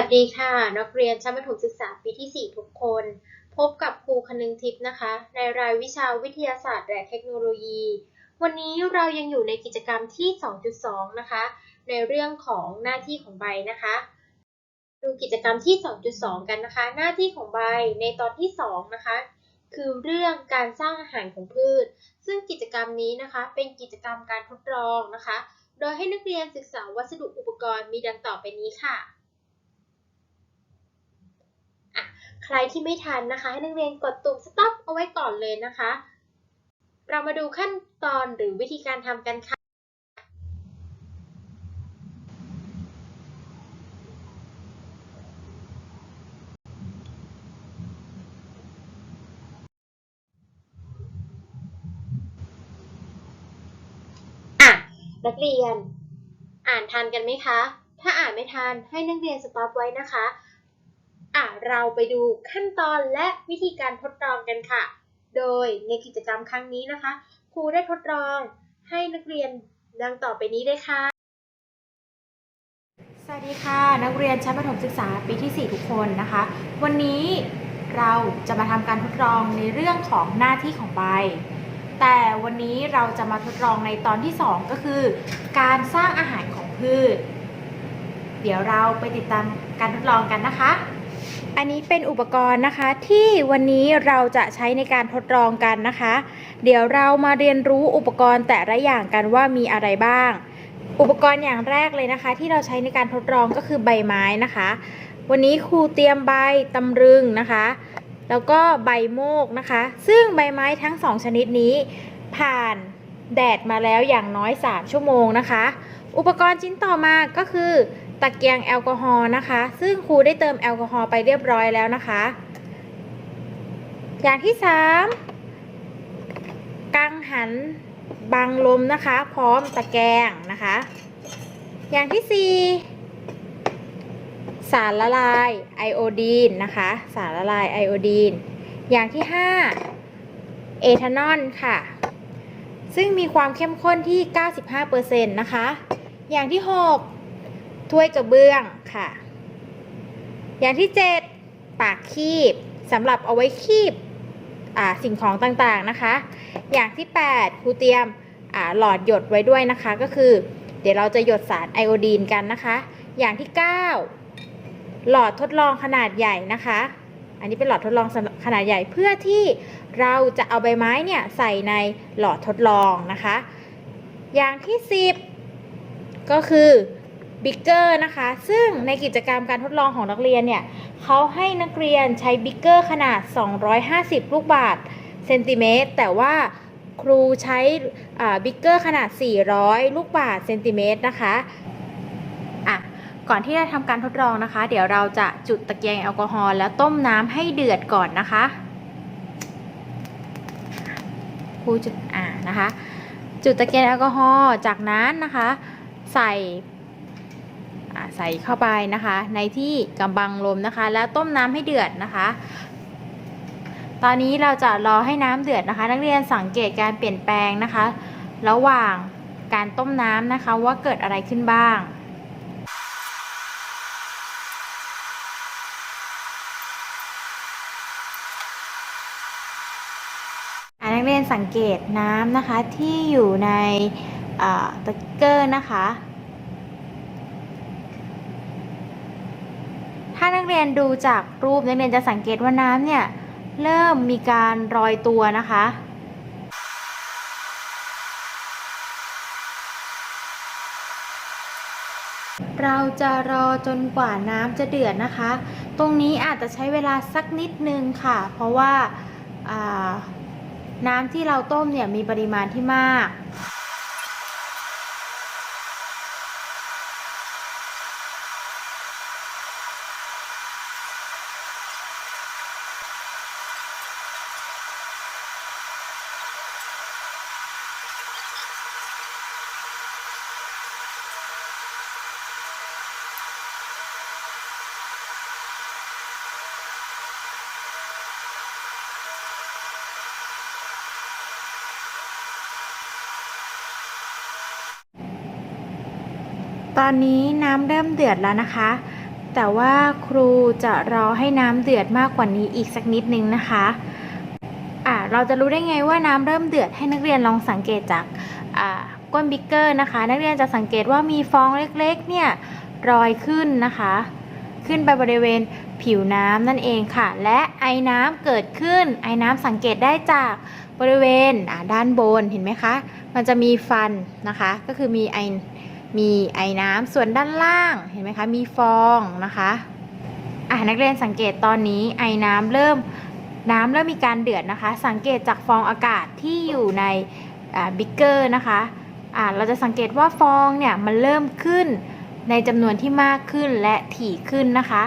สวัสดีค่ะ นักเรียนชั้นประถมศึกษาปีที่ 4 ทุกคน พบกับครูคนึงทิพย์นะคะ ในรายวิชาวิทยาศาสตร์และเทคโนโลยี วันนี้เรายังอยู่ในกิจกรรมที่ 2.2 นะคะ ในเรื่องของหน้าที่ของใบนะคะ ดูกิจกรรมที่ 2.2 กันนะคะ หน้าที่ของใบในตอนที่ 2 นะคะ คือเรื่องการสร้างอาหารของพืช ซึ่งกิจกรรมนี้นะคะ เป็นกิจกรรมการทดลองนะคะ โดยให้นักเรียนศึกษาวัสดุอุปกรณ์มีดังต่อไปนี้ค่ะ ใครที่ไม่ทันนะคะให้นักเรียนกดปุ่ม stop เอาไว้ก่อนเลยนะคะ เรามาดูขั้นตอนหรือวิธีการทำกันค่ะอะนักเรียน อ่านทันกันไหมคะ ถ้าอ่านไม่ทันให้นักเรียนสต็อปไว้นะคะ อะเราไปดูขั้นตอนและวิธีการทดลองกันค่ะ โดยในกิจกรรมครั้งนี้นะคะ ครูได้ทดลองให้นักเรียนดังต่อไปนี้เลยค่ะ สวัสดีค่ะ นักเรียนชั้นประถมศึกษาปีที่ 4 ทุกคนนะคะ วันนี้เราจะมาทำการทดลองในเรื่องของหน้าที่ของใบ แต่วันนี้เราจะมาทดลองในตอนที่ 2 ก็คือ การสร้างอาหารของพืช เดี๋ยวเราไปติดตามการทดลองกันนะคะ อันนี้เป็นอุปกรณ์นะคะที่วันนี้เราจะใช้ในการทดลองกันนะคะ เดี๋ยวเรามาเรียนรู้อุปกรณ์แต่ละอย่างกันว่ามีอะไรบ้าง อุปกรณ์อย่างแรกเลยนะคะ ที่เราใช้ในการทดลองก็คือใบไม้นะคะ วันนี้ครูเตรียมใบตำรึงนะคะ แล้วก็ใบโมกนะคะ ซึ่งใบไม้ทั้งสองชนิดนี้ ผ่านแดดมาแล้วอย่างน้อย 3 ชั่วโมงนะคะ อุปกรณ์ชิ้นต่อมาก็คือ ตะเกียงแอลกอฮอล์นะคะ ซึ่งครูได้เติมแอลกอฮอล์ไปเรียบร้อยแล้วนะคะ อย่างที่ 3 กังหันบังลมนะคะ พร้อมตะแกรงนะคะ อย่างที่ 4 สารละลายไอโอดีนนะคะ สารละลายไอโอดีน อย่างที่ 5 เอทานอลค่ะ ซึ่งมีความเข้มข้นที่ 95%นะคะ อย่างที่ 6 ถ้วยกระเบื้องค่ะ อย่างที่7ปากคีบสำหรับเอาไว้คีบสิ่งของต่างๆนะคะ อย่างที่8ครูเตรียมหลอดหยดไว้ด้วยนะคะ ก็คือ เดี๋ยวเราจะหยดสารไอโอดีนกันนะคะ อย่างที่ 9 หลอดทดลองขนาดใหญ่นะคะ อันนี้เป็นหลอดทดลองขนาดใหญ่เพื่อที่เราจะเอาใบไม้เนี่ยใส่ในหลอดทดลองนะคะ อย่างที่ 10 ก็คือ บิ๊กเกอร์นะคะ ซึ่งในกิจกรรมการทดลองของนักเรียนเนี่ยเขาให้นักเรียนใช้บิ๊กเกอร์ขนาด 250 ลูกบาศก์เซนติเมตร แต่ว่าครูใช้บิ๊กเกอร์ขนาด 400 ลูกบาศก์เซนติเมตรนะคะอะก่อนที่จะทำการทดลองนะคะ เดี๋ยวเราจะจุดตะเกียงแอลกอฮอล์แล้วต้มน้ำให้เดือดก่อนนะคะครูจุดอ่านะคะ จุดตะเกียงแอลกอฮอล์จากนั้นนะคะ ใส่ ใส่เข้าไปนะคะ ในที่กำบังลมนะคะ แล้วต้มน้ำให้เดือดนะคะ ตอนนี้เราจะรอให้น้ำเดือดนะคะ นักเรียนสังเกตการเปลี่ยนแปลงนะคะ ระหว่างการต้มน้ำนะคะว่าเกิดอะไรขึ้นบ้างนักเรียนสังเกตน้ำนะคะที่อยู่ในตะเกอร์นะคะ ถ้านักเรียนดูจากรูปนักเรียนจะสังเกตว่าน้ำเนี่ยเริ่มมีการรอยตัวนะคะ เราจะรอจนกว่าน้ำจะเดือดนะคะ ตรงนี้อาจจะใช้เวลาสักนิดนึงค่ะ เพราะว่าอ่าน้ำที่เราต้มเนี่ยมีปริมาณที่มาก ตอนนี้น้ำเริ่มเดือดแล้วนะคะ แต่ว่าครูจะรอให้น้ำเดือดมากกว่านี้อีกสักนิดนึงนะคะอ่าเราจะรู้ได้ไงว่าน้ำเริ่มเดือดให้นักเรียนลองสังเกตจากอ่าก้นบิ๊กเกอร์นะคะ นักเรียนจะสังเกตว่ามีฟองเล็กๆเนี่ยรอยขึ้นนะคะ ขึ้นไปบริเวณผิวน้ำนั่นเองค่ะ และไอ้น้ำเกิดขึ้น ไอ้น้ำสังเกตได้จากบริเวณด้านบนเห็นไหมคะ มันจะมีฟันนะคะ ก็คือมีไอ มีไอ้น้ำส่วนด้านล่างเห็นไหมคะ มีฟองนะคะอ่านักเรียนสังเกตตอนนี้ไอ้น้ำเริ่มน้ำเริ่มมีการเดือดนะคะ สังเกตจากฟองอากาศที่อยู่ในบิ๊กเกอร์นะคะอ่าเราจะสังเกตว่าฟองเนี่ยมันเริ่มขึ้นในจำนวนที่มากขึ้นและถี่ขึ้นนะคะ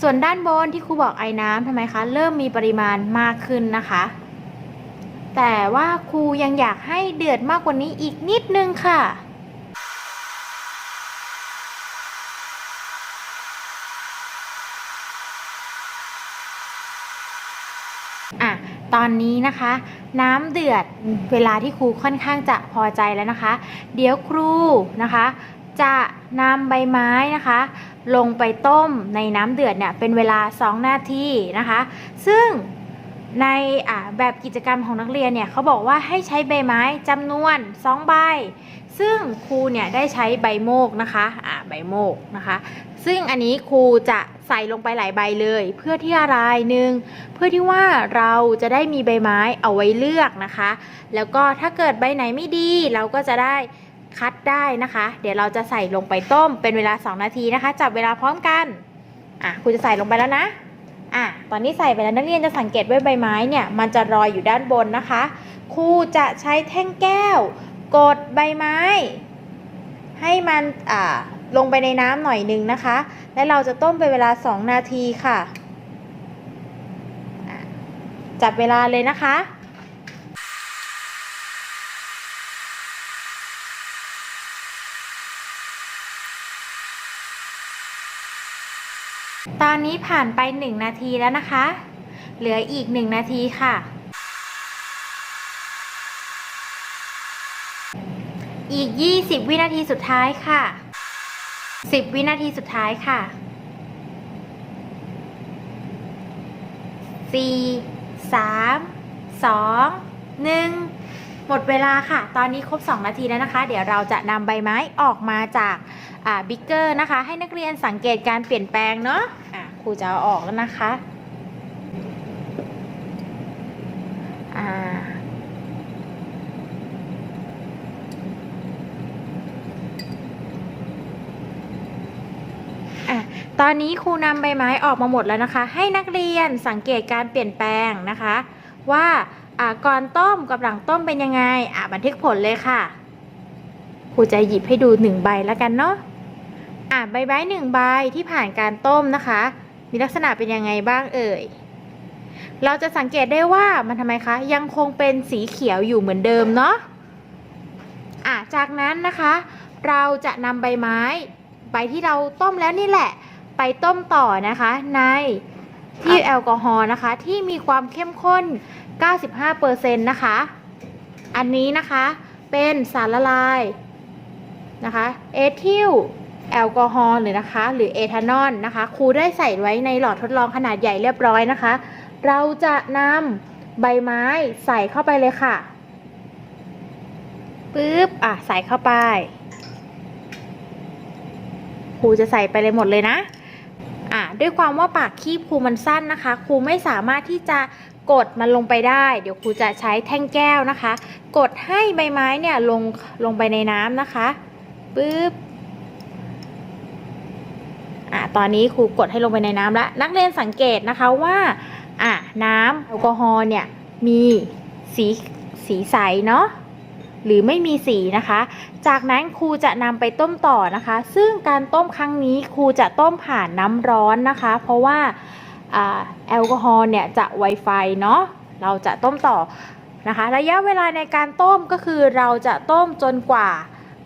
ส่วนด้านบนที่ครูบอกไอ้น้ำทำไมคะเริ่มมีปริมาณมากขึ้นนะคะ แต่ว่าครูยังอยากให้เดือดมากกว่านี้อีกนิดนึงค่ะ อะ ตอนนี้นะคะ น้ำเดือดเวลาที่ครูค่อนข้างจะพอใจแล้วนะคะ เดี๋ยวครูนะคะ จะนำใบไม้นะคะ ลงไปต้มในน้ำเดือดเนี่ยเป็นเวลา 2 นาทีนะคะ ซึ่งในแบบกิจกรรมของนักเรียนเนี่ยเขาบอกว่าให้ใช้ใบไม้จำนวน2ใบซึ่งครูเนี่ยได้ใช้ใบโมกนะคะอ่าใบโมกนะคะ ซึ่งอันนี้ครูจะ ใส่ลงไปหลายใบเลย เพื่อที่อะไรหนึ่งเพื่อที่ว่าเราจะได้มีใบไม้เอาไว้เลือกนะคะ แล้วก็ถ้าเกิดใบไหนไม่ดี เราก็จะได้คัดได้นะคะ เดี๋ยวเราจะใส่ลงไปต้มเป็นเวลา 2 นาทีนะคะ จับเวลาพร้อมกันอะครูจะใส่ลงไปแล้วนะอะตอนนี้ใส่ไปแล้วนักเรียนจะสังเกตว่าใบไม้เนี่ยมันจะลอยอยู่ด้านบนนะคะครูจะใช้แท่งแก้ว กดใบไม้ ให้มันอ่า ลงไปในน้ำหน่อยหนึงนะคะ และเราจะต้มเป็นเวลา 2 นาทีค่ะอะ จับเวลาเลยนะคะ ตอนนี้ผ่านไป 1 นาทีแล้วนะคะ เหลืออีก 1 นาทีค่ะ อีก 20 วินาทีสุดท้ายค่ะ 10 วินาทีสุดท้ายค่ะ 4 3 2 1 หมดเวลาค่ะ ตอนนี้ครบ 2 นาทีแล้วนะคะ เดี๋ยวเราจะนำใบไม้ออกมาจากาบิ๊กเกอร์นะคะ ให้นักเรียนสังเกตการเปลี่ยนแปลงเนาะะครูจะเอาออกแล้วนะคะ อ่า ตอนนี้ครูนำใบไม้ออกมาหมดแล้วนะคะ ให้นักเรียนสังเกตการเปลี่ยนแปลงนะคะ ว่าก่อนต้มกับหลังต้มเป็นยังไงอะบันทึกผลเลยค่ะครูจะหยิบให้ดูหนึ่งใบแล้วกันเนาะอะใบไม้หนึ่งใบที่ผ่านการต้มนะคะ มีลักษณะเป็นยังไงบ้างเอ่ยเราจะสังเกตได้ว่ามันทำไมคะ ยังคงเป็นสีเขียวอยู่เหมือนเดิมเนาะอะจากนั้นนะคะ เราจะนำใบไม้ ใบที่เราต้มแล้วนี่แหละ ไปต้มต่อนะคะในที่แอลกอฮอล์นะคะ ที่มีความเข้มข้น 95%นะคะ อันนี้นะคะเป็นสารละลายนะคะเอทิลแอลกอฮอล์หรือนะคะ หรือเอทานอลนะคะ ครูได้ใส่ไว้ในหลอดทดลองขนาดใหญ่เรียบร้อยนะคะ เราจะนำใบไม้ใส่เข้าไปเลยค่ะปึ๊บอะใส่เข้าไปครูจะใส่ไปเลยหมดเลยนะ อ่าด้วยความว่าปากคีบครูมันสั้นนะคะ ครูไม่สามารถที่จะกดมันลงไปได้ เดี๋ยวครูจะใช้แท่งแก้วนะคะ กดให้ใบไม้เนี่ยลงลงไปในน้ำนะคะปึ๊บอ่าตอนนี้ครูกดให้ลงไปในน้ำแล้วนักเรียนสังเกตนะคะว่าอ่าน้ำแอลกอฮอล์เนี่ยมีสีสีใสเนาะ หรือไม่มีสีนะคะ จากนั้นครูจะนำไปต้มต่อนะคะ ซึ่งการต้มครั้งนี้ครูจะต้มผ่านน้ำร้อนนะคะ เพราะว่าอแอลกอฮอล์เนี่ยจะไวไฟเนาะเราจะต้มต่อนะคะ ระยะเวลาในการต้มก็คือเราจะต้มจนกว่า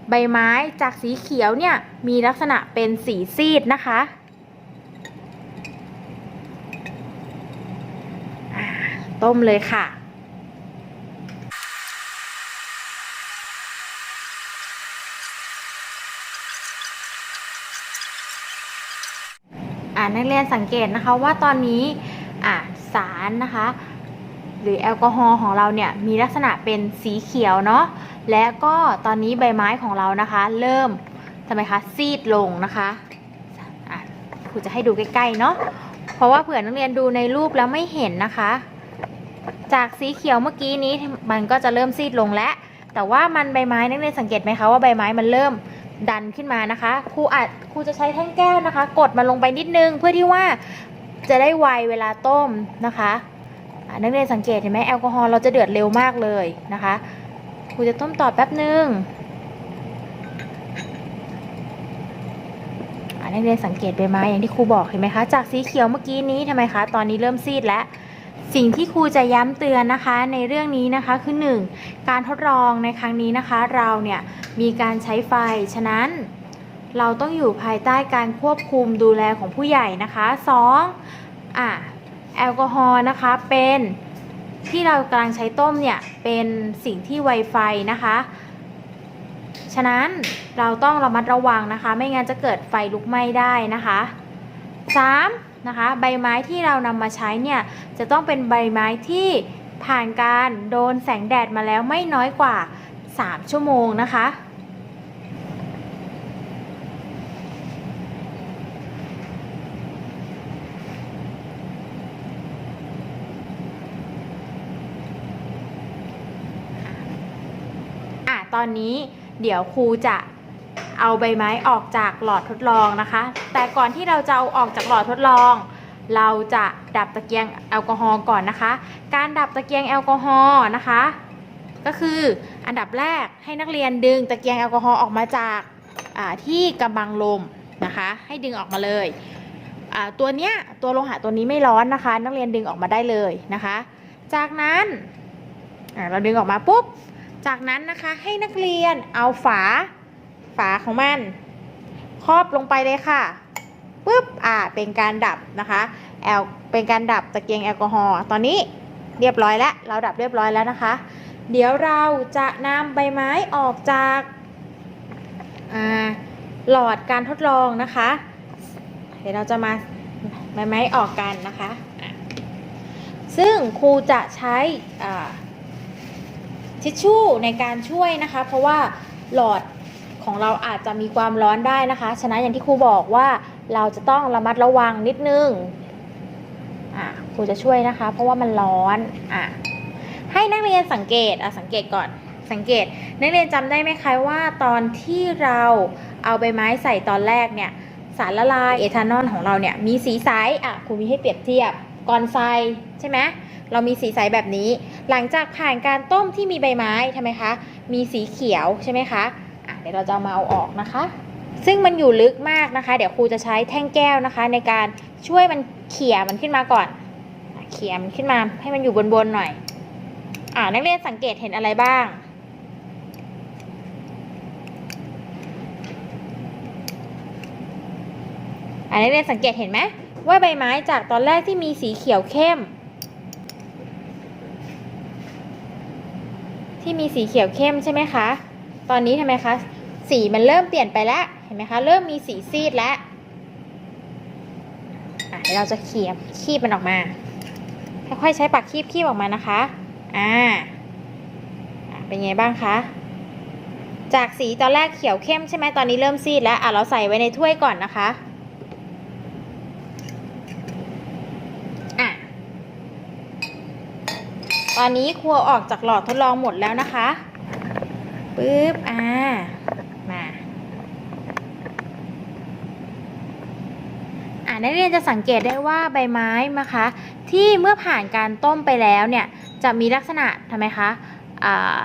ใบไม้จากสีเขียวเนี่ยมีลักษณะเป็นสีซีดนะคะ ต้มเลยค่ะ อ่านักเรียนสังเกตนะคะว่าตอนนี้อ่าสารนะคะหรือแอลกอฮอล์ของเราเนี่ยมีลักษณะเป็นสีเขียวเนาะและก็ตอนนี้ใบไม้ของเรานะคะ เริ่มทำไมคะซีดลงนะคะอะครูจะให้ดูใกล้ๆเนาะเพราะว่าเผื่อนักเรียนดูในรูปแล้วไม่เห็นนะคะ จากสีเขียวเมื่อกี้นี้มันก็จะเริ่มซีดลงแล้วแต่ว่ามันใบไม้นักเรียนสังเกตไหมคะว่าใบไม้มันเริ่ม ดันขึ้นมานะคะครูอาจครูจะใช้แท่งแก้วนะคะ กดมันลงไปนิดนึงเพื่อที่ว่าจะได้ไวเวลาต้มนะคะนักเรียนสังเกตเห็นไหมแอลกอฮอล์เราจะเดือดเร็วมากเลยนะคะครูจะต้มต่อแป๊บนึงอ่านักเรียนสังเกตใบไม้อย่างที่ครูบอกเห็นไหมคะจากสีเขียวเมื่อกี้นี้ทำไมคะตอนนี้เริ่มซีดแล้วสิ่งที่ครูจะย้ำเตือนนะคะในเรื่องนี้นะคะคือ 1. การทดลองในครั้งนี้นะคะ เราเนี่ย มีการใช้ไฟ ฉะนั้น เราต้องอยู่ภายใต้การควบคุมดูแลของผู้ใหญ่นะคะ 2. อะแอลกอฮอล์นะคะเป็นที่เรากำลังใช้ต้มเนี่ยเป็นสิ่งที่ไวไฟนะคะ ฉะนั้นเราต้องระมัดระวังนะคะ ไม่งั้นจะเกิดไฟลุกไหม้ได้นะคะ 3. นะคะใบไม้ที่เรานำมาใช้เนี่ยจะต้องเป็นใบไม้ที่ผ่านการโดนแสงแดดมาแล้วไม่น้อยกว่า 3 ชั่วโมงนะคะ อะตอนนี้เดี๋ยวครูจะเอาใบไม้ออกจากหลอดทดลองนะคะ แต่ก่อนที่เราจะเอาออกจากหลอดทดลอง เราจะดับตะเกียงแอลกอฮอล์ก่อนนะคะ การดับตะเกียงแอลกอฮอล์นะคะ ก็คืออันดับแรกให้นักเรียนดึงตะเกียงแอลกอฮอล์ออกมาจากาที่กำบังลมนะคะ ให้ดึงออกมาเลยตัวเนี้ยตัวโลหะตัวนี้ไม่ร้อนนะคะ นักเรียนดึงออกมาได้เลยนะคะ จากนั้นเราดึงออกมาปุ๊บ จากนั้นนะคะให้นักเรียนเอาฝา ฝาของมัน ครอบลงไปเลยค่ะปุ๊บอ่าเป็นการดับนะคะแอลเป็นการดับตะเกียงแอลกอฮอล์ตอนนี้เรียบร้อยแล้ว เราดับเรียบร้อยแล้วนะคะ เดี๋ยวเราจะนำใบไม้ออกจากหลอดการทดลองนะคะ เดี๋ยวเราจะมาใบไม้ออกกันนะคะอะซึ่งครูจะใช้อ่า ทิชชู่ในการช่วยนะคะ เพราะว่าหลอดของเราอาจจะมีความร้อนได้นะคะ ฉะนั้นอย่างที่ครูบอกว่าเราจะต้องระมัดระวังนิดนึงอะครูจะช่วยนะคะ เพราะว่ามันร้อนอะให้นักเรียนสังเกตอะสังเกตก่อนสังเกต นักเรียนจำได้ไหมคะว่าตอนที่เราเอาใบไม้ใส่ตอนแรกเนี่ยสารละลายเอทานอลของเราเนี่ยมีสีใสอะครูมีให้เปรียบเทียบก่อนใส่ใช่ไหมเรามีสีใสแบบนี้ หลังจากผ่านการต้มที่มีใบไม้ทำไมคะ มีสีเขียวใช่ไหมคะอะเดี๋ยวเราจะามาเอาออกนะคะ ซึ่งมันอยู่ลึกมากนะคะ เดี๋ยวครูจะใช้แท่งแก้วนะคะ ในการช่วยมันเขี่ยมันขึ้นมาก่อน เขี่ยมันขึ้นมาให้มันอยู่บนๆหน่อยอ่านักเรียนสังเกตเห็นอะไรบ้างอ่านักเรียนสังเกตเห็นไหมว่าใบไม้จากตอนแรกที่มีสีเขียวเข้ม ที่มีสีเขียวเข้มใช่ไหมคะ ตอนนี้ทำไมคะ สีมันเริ่มเปลี่ยนไปแล้ว เห็นไหมคะ เริ่มมีสีซีดแล้วเดี๋ยวเราจะเขียบคีบมันออกมา ค่อยๆใช้ปากคีบคีบออกมานะคะ อ่า เป็นไงบ้างคะ จากสีตอนแรกเขียวเข้มใช่ไหมตอนนี้เริ่มซีดแล้ว อะเราใส่ไว้ในถ้วยก่อนนะคะ ตอนนี้ครัวออกจากหลอดทดลองหมดแล้วนะคะปึ๊บอ่ามาอ่านักเรียนจะสังเกตได้ว่าใบไม้นะคะ ที่เมื่อผ่านการต้มไปแล้วเนี่ยจะมีลักษณะทำไมคะอ่า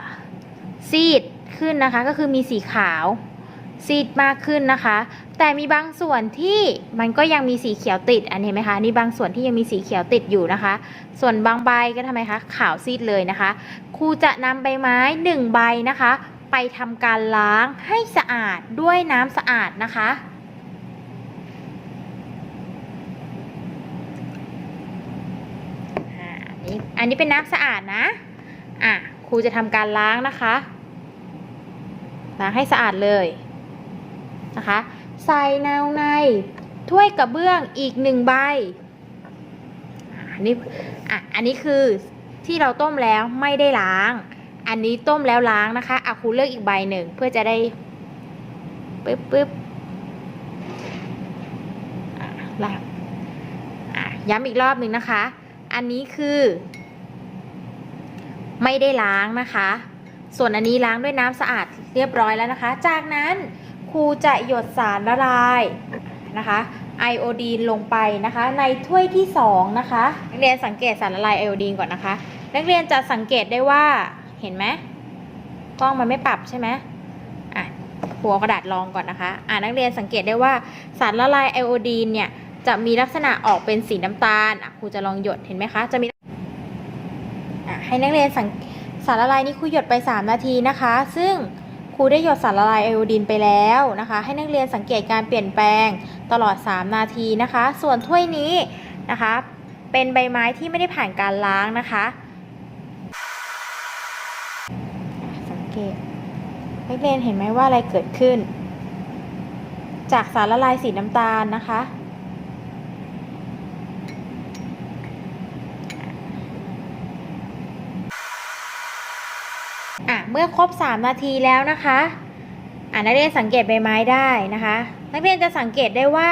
ซีดขึ้นนะคะก็คือมีสีขาวซีดมากขึ้นนะคะ แต่มีบางส่วนที่มันก็ยังมีสีเขียวติด อันนี้เห็นไหมคะนี่บางส่วนที่ยังมีสีเขียวติดอยู่นะคะ ส่วนบางใบก็ทำไมคะขาวซีดเลยนะคะ ครูจะนำใบไม้หนึ่งใบนะคะ ไปทำการล้างให้สะอาดด้วยน้ำสะอาดนะคะอันนี้อันนี้เป็นน้ำสะอาดนะ อะครูจะทำการล้างนะคะ ล้างให้สะอาดเลยนะคะ ใส่แนวใน ถ้วยกระเบื้องอีกหนึ่งใบอันนี้อะอันนี้คือที่เราต้มแล้วไม่ได้ล้าง อันนี้ต้มแล้วล้างนะคะอะครูเลือกอีกใบหนึ่งเพื่อจะได้ปึ๊บปึ๊บอะลากอะย้ำอีกรอบหนึ่งนะคะ อันนี้คือ ไม่ได้ล้างนะคะ ส่วนอันนี้ล้างด้วยน้ำสะอาดเรียบร้อยแล้วนะคะ จากนั้น รูจะหยดสารละลายนะคะไอโอดีนลงไปนะคะ ในถ้วยที่2นะคะนักเรียนสังเกตสารละลายไอโอดีนก่อนนะคะ นักเรียนจะสังเกตได้ว่าเห็นไหมกล้องมันไม่ปรับใช่ไหมอะหัวกระดาษรองก่อนนะคะ อะนักเรียนสังเกตได้ว่าสารละลายไอโอดีนเนี่ยจะมีลักษณะออกเป็นสีน้ำตาลอะครูจะลองหยดเห็นไหมคะจะมีอะให้นักเรียนสังสารละลายนี้ครูหยดไป 3 นาทีนะคะ ซึ่ง ครูได้หยดสารละลายไอโอดีนไปแล้วนะคะ ให้นักเรียนสังเกตการเปลี่ยนแปลงตลอด 3 นาทีนะคะ ส่วนถ้วยนี้นะคะ เป็นใบไม้ที่ไม่ได้ผ่านการล้างนะคะ สังเกตนักเรียนเห็นไหมว่าอะไรเกิดขึ้น จากสารละลายสีน้ำตาลนะคะ อะ เมื่อครบ 3 นาทีแล้วนะคะอะนักเรียนสังเกตใบไม้ได้นะคะ นักเรียนจะสังเกตได้ว่า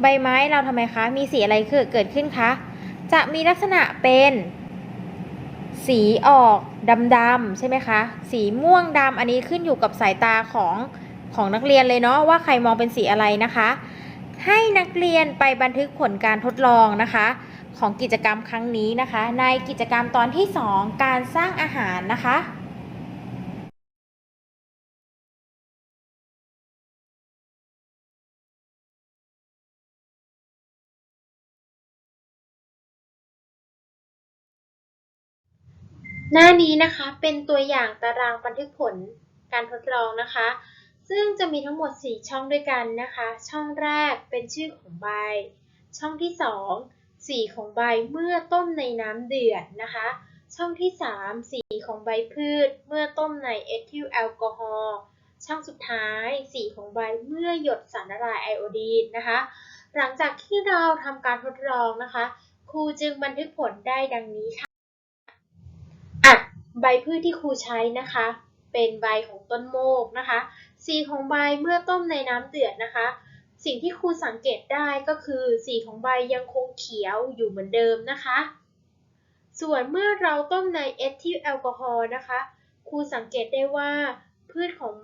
ใบไม้เราทำไมคะ มีสีอะไรคือเกิดขึ้นคะ จะมีลักษณะเป็นสีออกดำๆใช่ไหมคะ สีม่วงดำอันนี้ขึ้นอยู่กับสายตาของของนักเรียนเลยเนาะว่าใครมองเป็นสีอะไรนะคะ ให้นักเรียนไปบันทึกผลการทดลองนะคะ ของกิจกรรมครั้งนี้นะคะ ในกิจกรรมตอนที่ 2 การสร้างอาหารนะคะ หน้านี้นะคะเป็นตัวอย่างตารางบันทึกผลการทดลองนะคะ ซึ่งจะมีทั้งหมด 4 ช่องด้วยกันนะคะ ช่องแรกเป็นชื่อของใบ ช่องที่ 2 สีของใบเมื่อต้มในน้ำเดือดนะคะ ช่องที่ 3 สีของใบพืช เมื่อต้มในเอทิลแอลกอฮอล์ช่องสุดท้าย สีของใบเมื่อหยดสารละลายไอโอดีนนะคะ หลังจากที่เราทำการทดลองนะคะ ครูจึงบันทึกผลได้ดังนี้ค่ะอะ ใบพืชที่ครูใช้นะคะ เป็นใบของต้นโมกนะคะ สีของใบเมื่อต้มในน้ำเดือดนะคะ สิ่งที่ครูสังเกตได้ก็คือ สีของใบยังคงเขียวอยู่เหมือนเดิมนะคะ ส่วนเมื่อเราต้มในเอทิลแอลกอฮอล์นะคะครูสังเกตได้ว่าพืชของ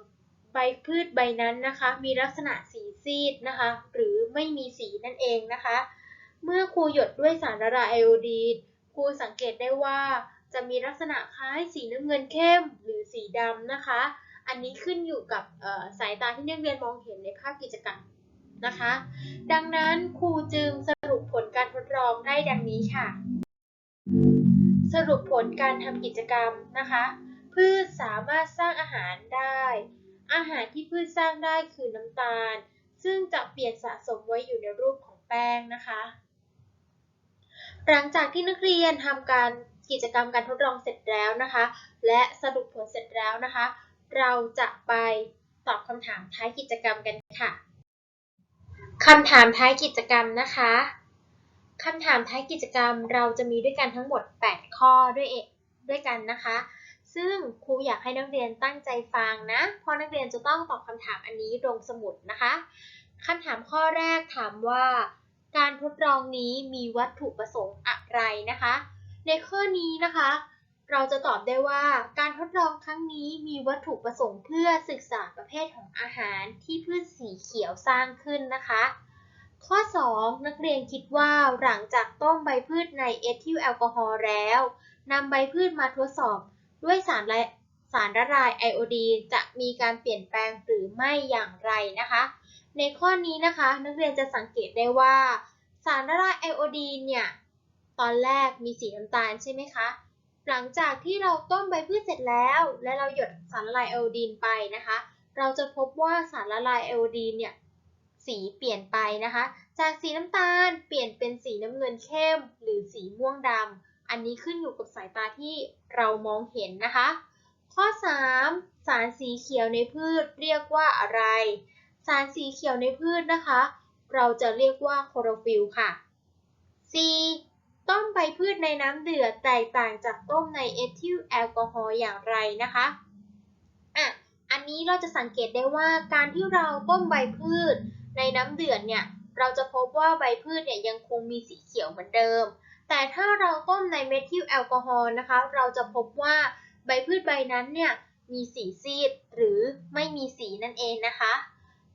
ใบพืชใบนั้นนะคะ มีลักษณะสีซีดนะคะ หรือไม่มีสีนั่นเองนะคะ เมื่อครูหยดด้วยสารละลายไอโอดีนครูสังเกตได้ว่า จะมีลักษณะคล้ายสีน้ำเงินเข้มหรือสีดำนะคะ อันนี้ขึ้นอยู่กับสายตาที่นักเรียนมองเห็นในภาพกิจกรรมนะคะ ดังนั้นครูจึงสรุปผลการทดลองได้ดังนี้ค่ะ สรุปผลการทำกิจกรรมนะคะ พืชสามารถสร้างอาหารได้ อาหารที่พืชสร้างได้คือน้ำตาล ซึ่งจะเปลี่ยนสะสมไว้อยู่ในรูปของแป้งนะคะ หลังจากที่นักเรียนทำการ กิจกรรมการทดลองเสร็จแล้วนะคะ และสรุปผลเสร็จแล้วนะคะ เราจะไปตอบคำถามท้ายกิจกรรมกันค่ะคำถามท้ายกิจกรรมนะคะคำถามท้ายกิจกรรมเราจะมีด้วยกันทั้งหมด 8 ข้อด้วยเอด้วยกันนะคะ ซึ่งครูอยากให้นักเรียนตั้งใจฟังนะ เพราะนักเรียนจะต้องตอบคำถามอันนี้ลงสมุดนะคะคำถามข้อแรกถามว่า การทดลองนี้มีวัตถุประสงค์อะไรนะคะ ในข้อนี้นะคะ เราจะตอบได้ว่าการทดลองครั้งนี้มีวัตถุประสงค์เพื่อศึกษาประเภทของอาหารที่พืชสีเขียวสร้างขึ้นนะคะ ข้อ 2 นักเรียนคิดว่าหลังจากต้มใบพืชในเอทิลแอลกอฮอล์แล้วนำใบพืชมาทดสอบด้วยสารละสารละลายไอโอดีนจะมีการเปลี่ยนแปลงหรือไม่อย่างไรนะคะ ในข้อนี้นะคะ นักเรียนจะสังเกตได้ว่า สารละลายไอโอดีนเนี่ย ตอนแรกมีสีน้ำตาลใช่ไหมคะ หลังจากที่เราต้มใบพืชเสร็จแล้ว และเราหยดสารละลายไอโอดีนไปนะคะ เราจะพบว่าสารละลายไอโอดีนเนี่ยสีเปลี่ยนไปนะคะ จากสีน้ำตาลเปลี่ยนเป็นสีน้ำเงินเข้ม หรือสีม่วงดำอันนี้ขึ้นอยู่กับสายตาที่เรามองเห็นนะคะ ข้อ 3 สารสีเขียวในพืชเรียกว่าอะไร สารสีเขียวในพืชนะคะ เราจะเรียกว่าโคลอโรฟิลค่ะ C ต้มใบพืชในน้ำเดือดแตกต่างจากต้มในเอทิลแอลกอฮอล์อย่างไรนะคะอะอันนี้เราจะสังเกตได้ว่าการที่เราต้มใบพืชในน้ำเดือดเนี่ยเราจะพบว่าใบพืชเนี่ยยังคงมีสีเขียวเหมือนเดิม แต่ถ้าเราต้มในเมทิลแอลกอฮอล์นะคะ เราจะพบว่าใบพืชใบนั้นเนี่ยมีสีซีดหรือไม่มีสีนั่นเองนะคะ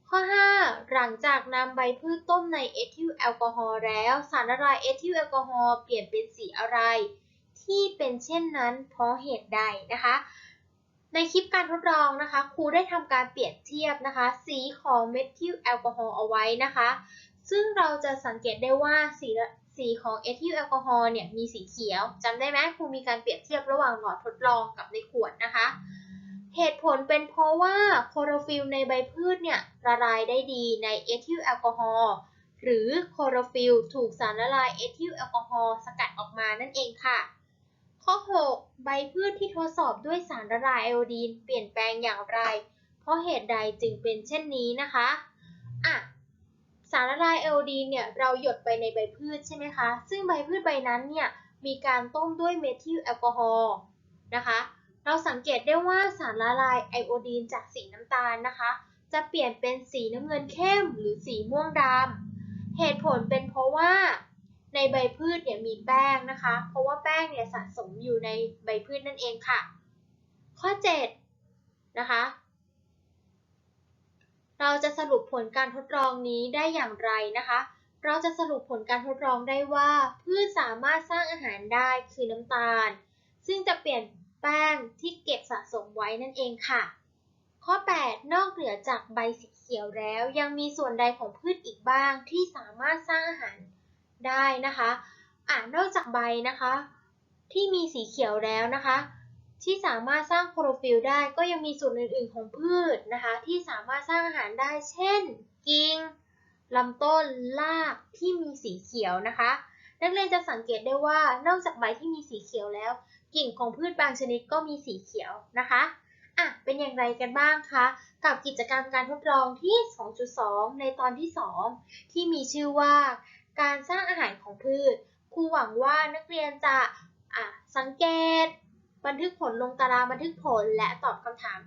ข้อ 5 หลังจากนำใบพืชต้มในเอทิลแอลกอฮอล์แล้ว สารละลายเอทิลแอลกอฮอล์เปลี่ยนเป็นสีอะไร ที่เป็นเช่นนั้นเพราะเหตุใดนะคะ ในคลิปการทดลองนะคะ ครูได้ทำการเปรียบเทียบนะคะ สีของเมทิลแอลกอฮอล์เอาไว้นะคะ ซึ่งเราจะสังเกตได้ว่าสีสีของเอทิลแอลกอฮอล์เนี่ยมีสีเขียวจำได้ไหมครูมีการเปรียบเทียบระหว่างหลอดทดลองกับในขวดนะคะ เหตุผลเป็นเพราะว่าโคโรฟิลในใบพืชเนี่ยละลายได้ดีในเอทิลแอลกอฮอล์หรือโคโรฟิลถูกสารละลายเอทิลแอลกอฮอล์สกัดออกมานั่นเองค่ะ ข้อ 6 ใบพืชที่ทดสอบด้วยสารละลายไอโอดีนเปลี่ยนแปลงอย่างไร เพราะเหตุใดจึงเป็นเช่นนี้นะคะอะสารละลายไอโอดีนเนี่ยเราหยดไปในใบพืชใช่ไหมคะ ซึ่งใบพืชใบนั้นเนี่ยมีการต้มด้วยเมทิลแอลกอฮอล์นะคะ เราสังเกตได้ว่าสารละลายไอโอดีนจากสีน้ำตาลนะคะ จะเปลี่ยนเป็นสีน้ำเงินเข้มหรือสีม่วงดำเหตุผลเป็นเพราะว่าในใบพืชเนี่ยมีแป้งนะคะ เพราะว่าแป้งเนี่ยสะสมอยู่ในใบพืชนั่นเองค่ะ ข้อ 7 นะคะ เราจะสรุปผลการทดลองนี้ได้อย่างไรนะคะ เราจะสรุปผลการทดลองได้ว่า พืชสามารถสร้างอาหารได้คือน้ำตาล ซึ่งจะเปลี่ยน แป้งที่เก็บสะสมไว้นั่นเองค่ะ ข้อ 8 นอกเหนือจากใบสีเขียวแล้ว ยังมีส่วนใดของพืชอีกบ้างที่สามารถสร้างอาหารได้นะคะอ่านอกจากใบนะคะ ที่มีสีเขียวแล้วนะคะ ที่สามารถสร้างโคโรฟิลได้ก็ยังมีส่วนอื่น ๆ ของพืชนะคะ ที่สามารถสร้างอาหารได้ เช่น กิ่งลำต้นรากที่มีสีเขียวนะคะ นักเรียนจะสังเกตได้ว่านอกจากใบที่มีสีเขียวแล้ว กิ่งของพืชบางชนิดก็มีสีเขียวนะคะอะเป็นอย่างไรกันบ้างคะกับกิจกรรมการทดลองที่ 2.2 ในตอนที่ 2 ที่มีชื่อว่า การสร้างอาหารของพืชครูหวังว่านักเรียนจะอะสังเกต บันทึกผลลงตารางบันทึกผล และตอบคำถาม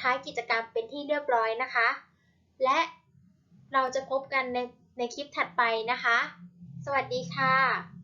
ท้ายกิจกรรมเป็นที่เรียบร้อยนะคะ และเราจะพบกันในในคลิปถัดไปนะคะ สวัสดีค่ะ